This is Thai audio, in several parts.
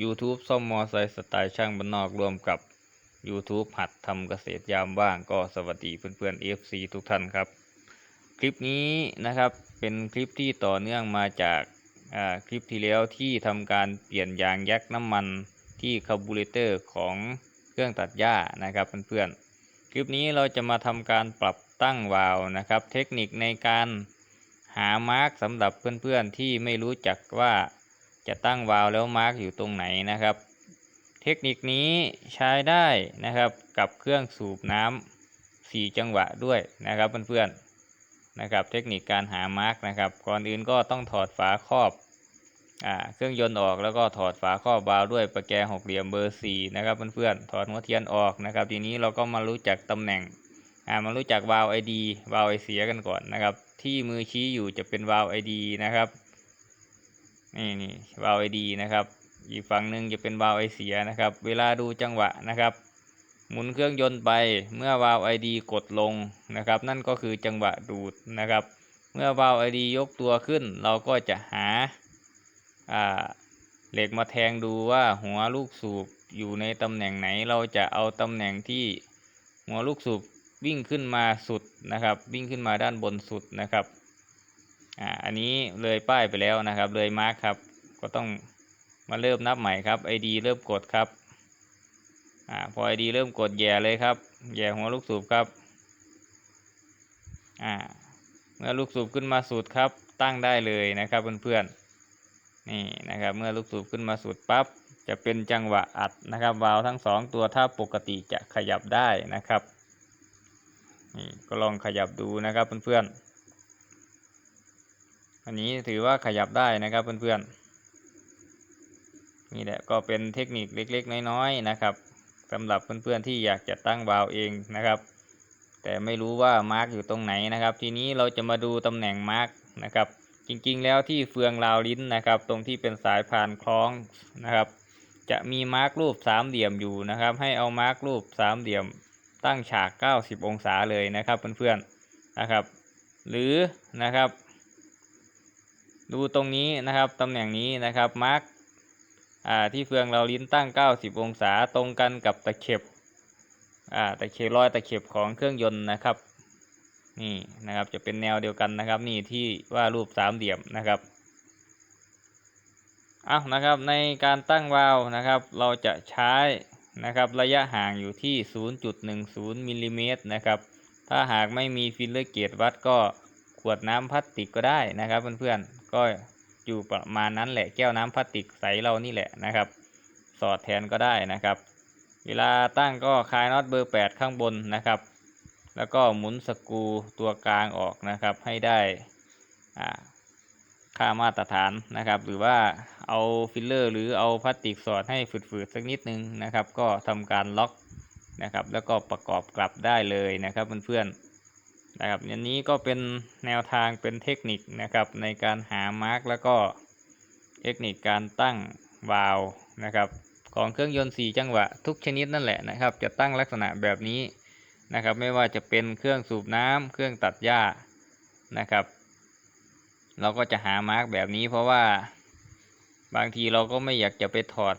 YouTube ซ่อมมอไซค์สไตล์ช่างบ้านนอกร่วมกับ YouTube หัดทำเกษตรยามว่างก็สวัสดีเพื่อนๆ FC ทุกท่านครับ คลิปนี้นะครับเป็นคลิปที่ต่อเนื่องมาจากคลิปที่แล้วที่ทำการเปลี่ยนยางแยกน้ำมันที่คาร์บูเรเตอร์ของเครื่องตัดหญ้านะครับเพื่อนๆ คลิปนี้เราจะมาทำการปรับตั้งวาล์วนะครับ เทคนิคในการหามาร์กสำหรับเพื่อนๆที่ไม่รู้จักว่า จะตั้งวาล์วแล้วมาร์กอยู่ตรงไหนนะครับ เทคนิคนี้ใช้ได้นะครับกับเครื่องสูบน้ำสี่จังหวะด้วยนะครับเพื่อนๆนะครับเทคนิคการหามาร์กนะครับก่อนอื่นก็ต้องถอดฝาครอบอเครื่องยนต์ออกแล้วก็ถอดฝาครอบวาล์วด้วยประแกหกเหลี่ยมเบอร์สี่นะครับเพื่อนๆถอดหัวเทียนออกนะครับ ทีนี้เราก็มารู้จักตำแหน่งมารู้จักวาล์วไอดีวาล์วไอเสียกันก่อนนะครับ ที่มือชี้อยู่จะเป็นวาล์วไอดีนะครับ นี่นี่วาล์วไอดีนะครับ อีกฝั่งหนึ่งจะเป็นวาล์วไอเสียนะครับ เวลาดูจังหวะนะครับ หมุนเครื่องยนต์ไปเมื่อวาล์วไอดีกดลงนะครับ นั่นก็คือจังหวะดูดนะครับ เมื่อวาล์วไอดียกตัวขึ้น เราก็จะหาอ่าเหล็กมาแทงดูว่าหัวลูกสูบอยู่ในตำแหน่งไหนเราจะเอาตำแหน่งที่หัวลูกสูบวิ่งขึ้นมาสุดนะครับ วิ่งขึ้นมาด้านบนสุดนะครับ อ่าอันนี้เลยป้ายไปแล้วนะครับ เลยมาร์คครับ ก็ต้องมาเริ่มนับใหม่ครับ ID เริ่มกดครับอ่าพอ ID เริ่มกดแย่เลยครับแย่หัวลูกสูบครับอ่าเมื่อลูกสูบขึ้นมาสุดครับ ตั้งได้เลยนะครับเพื่อนๆนี่นะครับเมื่อลูกสูบขึ้นมาสุดปั๊บจะเป็นจังหวะอัดนะครับวาล์วทั้งสองตัวถ้าปกติจะขยับได้นะครับนี่ก็ลองขยับดูนะครับเพื่อนๆ อันนี้ถือว่าขยับได้นะครับเพื่อนๆนี่แหละก็เป็นเทคนิคเล็กๆ น้อยๆนะครับสำหรับเพื่อนๆที่อยากจะตั้งวาล์วเองนะครับ แต่ไม่รู้ว่ามาร์กอยู่ตรงไหนนะครับ ทีนี้เราจะมาดูตำแหน่งมาร์กนะครับ จริงๆแล้วที่เฟืองราวลิ้นนะครับ ตรงที่เป็นสายพานคล้องนะครับ จะมีมาร์กรูปสามเหลี่ยมอยู่นะครับ ให้เอามาร์กรูปสามเหลี่ยมตั้งฉาก 90 องศาเลยนะครับเพื่อนๆนะครับ หรือนะครับ ดูตรงนี้นะครับตำแหน่งนี้นะครับมาร์กที่เฟืองเราลิ้นตั้ง 90 องศาตรงกันกับตะเข็บตะเข็บรอยตะเข็บของเครื่องยนต์นะครับนี่นะครับจะเป็นแนวเดียวกันนะครับ นี่ที่ว่ารูปสามเหลี่ยมนะครับเอานะครับในการตั้งวาล์วนะครับ เราจะใช้นะครับระยะห่างอยู่ที่ 0.10มิลลิเมตรนะครับ ถ้าหากไม่มีฟิลเลอร์เกจวัดก็ขวดน้ำพลาสติกก็ได้นะครับเพื่อนๆ ก็อยู่ประมาณนั้นแหละแก้วน้ำพลาสติกใสเรานี่แหละนะครับ สอดแทนก็ได้นะครับ เวลาตั้งก็คลายน็อตเบอร์ 8 ข้างบนนะครับ แล้วก็หมุนสกูตัวกลางออกนะครับให้ได้ค่ามาตรฐานนะครับ หรือว่าเอาฟิลเลอร์ หรือเอาพลาสติกสอดให้ฝืดๆสักนิดนึงนะครับ ก็ทำการล็อกนะครับ แล้วก็ประกอบกลับได้เลยนะครับเพื่อนๆ นะครับอันนี้ก็เป็นแนวทางเป็นเทคนิคนะครับในการหามาร์กแล้วก็เทคนิคการตั้งวาล์วนะครับของเครื่องยนต์4จังหวะทุกชนิดนั่นแหละนะครับ จะตั้งลักษณะแบบนี้นะครับ ไม่ว่าจะเป็นเครื่องสูบน้ำเครื่องตัดหญ้านะครับ เราก็จะหามาร์กแบบนี้ เพราะว่าบางทีเราก็ไม่อยากจะไปถอด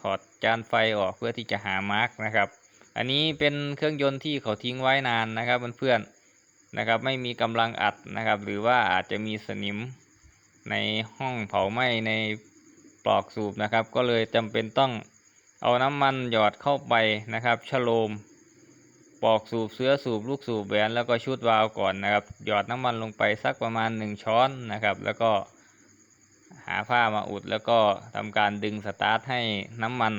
ถอดจานไฟออกเพื่อที่จะหามาร์กนะครับ อันนี้เป็นเครื่องยนต์ที่เขาทิ้งไว้นานนะครับเพื่อนๆ นะครับไม่มีกำลังอัดนะครับ หรือว่าอาจจะมีสนิมในห้องเผาไหม้ในปลอกสูบนะครับ ก็เลยจำเป็นต้องเอาน้ำมันหยอดเข้าไปนะครับชโลมปลอกสูบเสื้อสูบลูกสูบแหวนแล้วก็ชุดวาล์วก่อนนะครับ หยอดน้ำมันลงไปสักประมาณหนึ่งช้อนนะครับ แล้วก็หาผ้ามาอุดแล้วก็ทำการดึงสตาร์ทให้น้ำมัน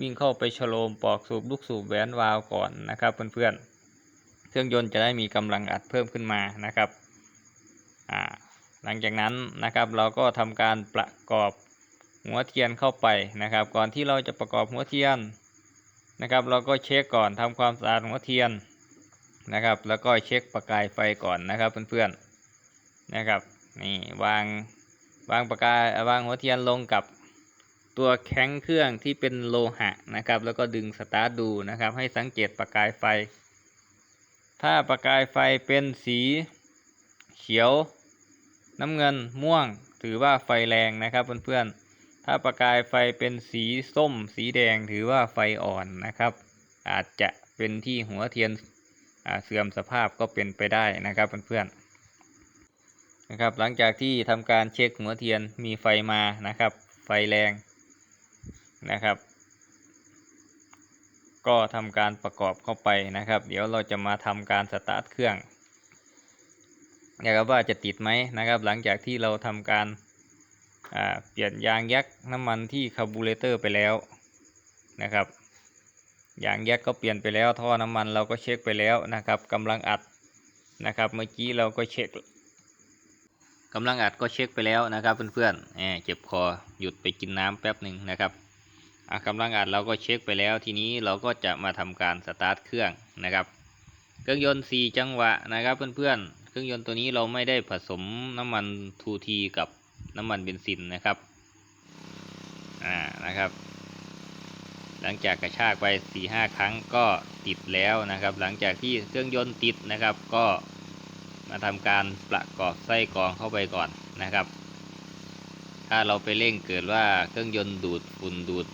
วิ่งเข้าไปชโลมปลอกสูบลูกสูบแหวนวาล์วก่อนนะครับเพื่อนๆ เครื่องยนต์จะได้มีกำลังอัดเพิ่มขึ้นมานะครับหลังจากนั้นนะครับเราก็ทำการประกอบหัวเทียนเข้าไปนะครับ ก่อนที่เราจะประกอบหัวเทียนนะครับ เราก็เช็คก่อนทำความสะอาดหัวเทียนนะครับ แล้วก็เช็คประกายไฟก่อนนะครับเพื่อนๆนะครับนี่วางวางประกายวางหัวเทียนลงกับตัวแข้งเครื่องที่เป็นโลหะนะครับ แล้วก็ดึงสตาร์ทดูนะครับ ให้สังเกตประกายไฟ ถ้าประกายไฟเป็นสีเขียว น้ำเงินม่วง ถือว่าไฟแรงนะครับเพื่อนๆ ถ้าประกายไฟเป็นสีส้ม สีแดงถือว่าไฟอ่อนนะครับ อาจจะเป็นที่หัวเทียนเสื่อมสภาพก็เป็นไปได้นะครับเพื่อนๆนะครับ หลังจากที่ทำการเช็คหัวเทียนมีไฟมานะครับ ไฟแรงนะครับ ก็ทำการประกอบเข้าไปนะครับ เดี๋ยวเราจะมาทำการสตาร์ทเครื่องนะครับว่าจะติดไหมนะครับ หลังจากที่เราทำการาเปลี่ยนยางยักษ์น้ำมันที่คาร์บูเรเตอร์ไปแล้วนะครับยางแยกก็เปลี่ยนไปแล้วท่อน้ำมันเราก็เช็คไปแล้วนะครับกำลังอัดนะครับเมื่อกี้เราก็เช็คกำลังอัดก็เช็คไปแล้วนะครับเพื่อนๆแหมเจ็บคอหยุดไปกินน้ำแป๊บหนึ่งนะครับ กำลังอัดเราก็เช็คไปแล้วทีนี้เราก็จะมาทำการสตาร์ทเครื่องนะครับ เครื่องยนต์ 4 จังหวะนะครับเพื่อนๆ เครื่องยนต์ตัวนี้เราไม่ได้ผสมน้ำมันทูทีกับน้ำมันเบนซินนะครับ อ่า นะครับ หลังจากกระชากไป4ีหครั้งก็ติดแล้วนะครับ หลังจากที่เครื่องยนต์ติดนะครับ ก็มาทำการประกอบไส้กรองเข้าไปก่อนนะครับ ถ้าเราไปเร่งเกิดว่าเครื่องยนต์ดูดฝุ่นดูด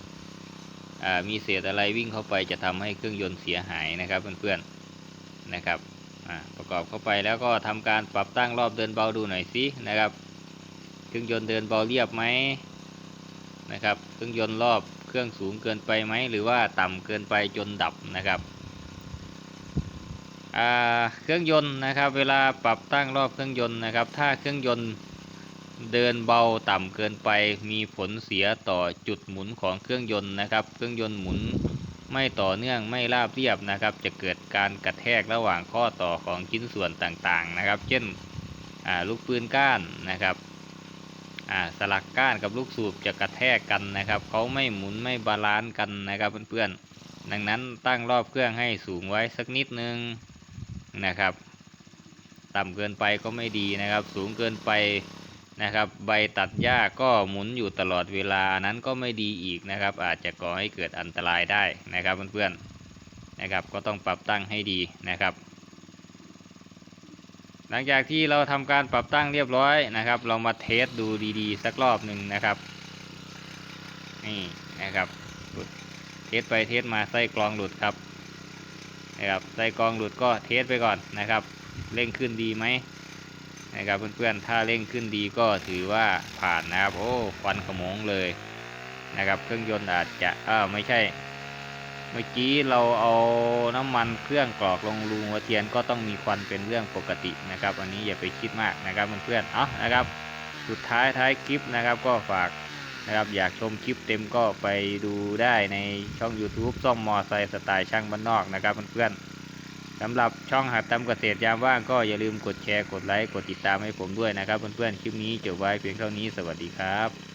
มีเศษอะไรวิ่งเข้าไปจะทำให้เครื่องยนต์เสียหายนะครับเพื่อนๆนะครับประกอบเข้าไปแล้วก็ทำการปรับตั้งรอบเดินเบาดูหน่อยสินะครับ เครื่องยนต์เดินเบาเรียบไหมนะครับเครื่องยนต์รอบเครื่องสูงเกินไปไหมหรือว่าต่ำเกินไปจนดับนะครับเครื่องยนต์นะครับ เวลาปรับตั้งรอบเครื่องยนต์นะครับ ถ้าเครื่องยนต์ เดินเบาต่ำเกินไปมีผลเสียต่อจุดหมุนของเครื่องยนต์นะครับ เครื่องยนต์หมุนไม่ต่อเนื่องไม่ราบเรียบนะครับ จะเกิดการกระแทกระหว่างข้อต่อของชิ้นส่วนต่างๆนะครับ เช่นลูกปืนก้านนะครับสลักก้านกับลูกสูบจะกระแทกกันนะครับเขาไม่หมุนไม่บาลานซ์กันนะครับเพื่อนๆดังนั้นตั้งรอบเครื่องให้สูงไว้สักนิดนึงนะครับ ต่ำเกินไปก็ไม่ดีนะครับ สูงเกินไป นะครับ ใบตัดหญ้าก็หมุนอยู่ตลอดเวลานั้นก็ไม่ดีอีกนะครับ อาจจะก่อให้เกิดอันตรายได้นะครับเพื่อนๆนะครับก็ต้องปรับตั้งให้ดีนะครับ หลังจากที่เราทำการปรับตั้งเรียบร้อยนะครับ เรามาเทสดูดีๆ สักรอบหนึ่งนะครับนี่นะครับเทสไปเทสมาไส้กรองหลุดครับนะครับไส้กรองหลุดก็เทสไปก่อนนะครับ เร่งขึ้นดีไหม นะครับเพื่อนๆ ถ้าเร่งขึ้นดีก็ถือว่าผ่านนะครับโอ้ควันขโมงเลยนะครับ เครื่องยนต์อาจจะเออไม่ใช่ เมื่อกี้เราเอาน้ำมันเครื่องกรอกลงรูหัวเทียนก็ต้องมีควันเป็นเรื่องปกตินะครับ อันนี้อย่าไปคิดมากนะครับเพื่อนๆเอานะครับ สุดท้ายท้ายคลิปนะครับก็ฝากนะครับอยากชมคลิปเต็มก็ไปดูได้ในช่อง YouTube ซ่อมมอไซค์สไตล์ช่างบ้านนอกนะครับเพื่อนๆ สำหรับช่องหัดทำเกษตรยามว่างก็อย่าลืมกดแชร์ กดไลค์ กดติดตามให้ผมด้วยนะครับ เพื่อนๆ คลิปนี้จบไว้เพียงเท่านี้ สวัสดีครับ